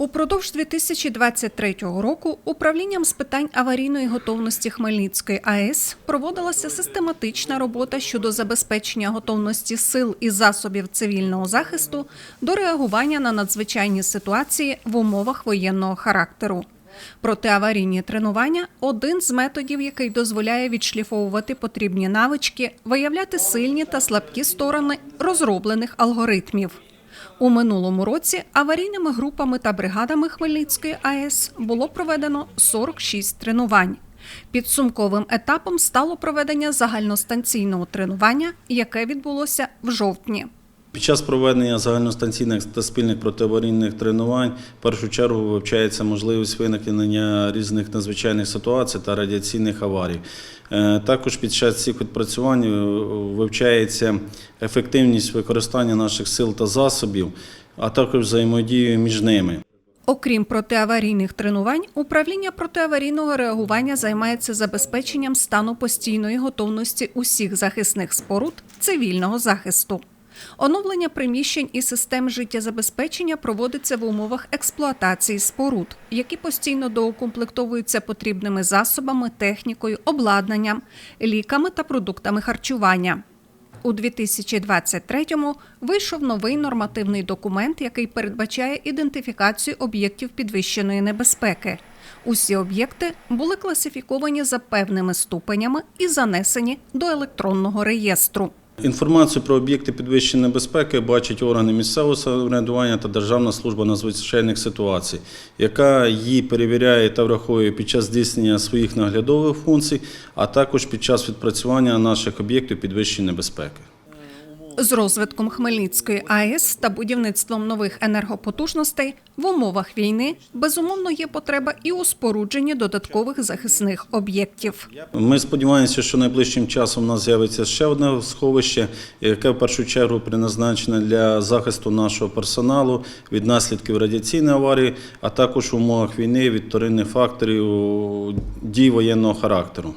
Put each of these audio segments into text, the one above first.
Упродовж 2023 року управлінням з питань аварійної готовності Хмельницької АЕС проводилася систематична робота щодо забезпечення готовності сил і засобів цивільного захисту до реагування на надзвичайні ситуації в умовах воєнного характеру. Протиаварійні тренування один з методів, який дозволяє відшліфовувати потрібні навички, виявляти сильні та слабкі сторони розроблених алгоритмів. У минулому році аварійними групами та бригадами Хмельницької АЕС було проведено 46 тренувань. Підсумковим етапом стало проведення загальностанційного тренування, яке відбулося в жовтні. Під час проведення загальностанційних та спільних протиаварійних тренувань в першу чергу вивчається можливість виникнення різних надзвичайних ситуацій та радіаційних аварій. Е, Також під час цих відпрацювань е, вивчається ефективність використання наших сил та засобів, а також взаємодію між ними. Окрім протиаварійних тренувань, управління протиаварійного реагування займається забезпеченням стану постійної готовності усіх захисних споруд цивільного захисту. Оновлення приміщень і систем життєзабезпечення проводиться в умовах експлуатації споруд, які постійно доукомплектовуються потрібними засобами, технікою, обладнанням, ліками та продуктами харчування. У 2023-му вийшов новий нормативний документ, який передбачає ідентифікацію об'єктів підвищеної небезпеки. Усі об'єкти були класифіковані за певними ступенями і занесені до електронного реєстру. Інформацію про об'єкти підвищеної небезпеки бачать органи місцевого самоврядування та Державна служба надзвичайних ситуацій, яка її перевіряє та враховує під час здійснення своїх наглядових функцій, а також під час відпрацювання наших об'єктів підвищеної небезпеки. З розвитком Хмельницької АЕС та будівництвом нових енергопотужностей в умовах війни безумовно є потреба і у спорудженні додаткових захисних об'єктів. Ми сподіваємося, що найближчим часом у нас з'явиться ще одне сховище, яке в першу чергу призначене для захисту нашого персоналу від наслідків радіаційної аварії, а також в умовах війни від вторинних факторів дій воєнного характеру.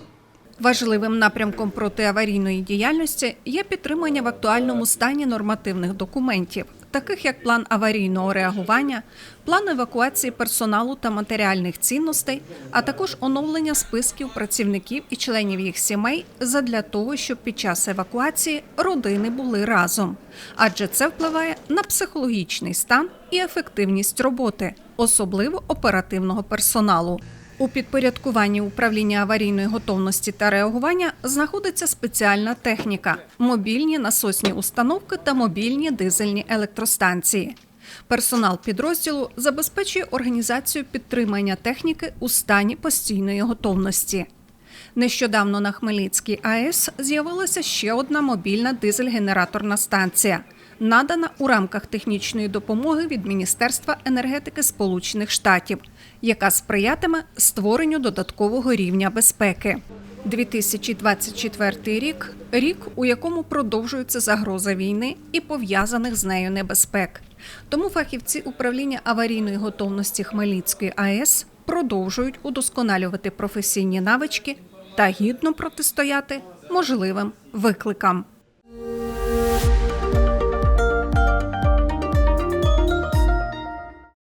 Важливим напрямком протиаварійної діяльності є підтримання в актуальному стані нормативних документів, таких як план аварійного реагування, план евакуації персоналу та матеріальних цінностей, а також оновлення списків працівників і членів їх сімей задля того, щоб під час евакуації родини були разом, адже це впливає на психологічний стан і ефективність роботи, особливо оперативного персоналу. У підпорядкуванні управління аварійної готовності та реагування знаходиться спеціальна техніка, мобільні насосні установки та мобільні дизельні електростанції. Персонал підрозділу забезпечує організацію підтримання техніки у стані постійної готовності. Нещодавно на Хмельницькій АЕС з'явилася ще одна мобільна дизель-генераторна станція, надана у рамках технічної допомоги від Міністерства енергетики Сполучених Штатів, яка сприятиме створенню додаткового рівня безпеки. 2024 рік рік, у якому продовжується загроза війни і пов'язаних з нею небезпек. Тому фахівці управління аварійної готовності Хмельницької АЕС продовжують удосконалювати професійні навички та гідно протистояти можливим викликам.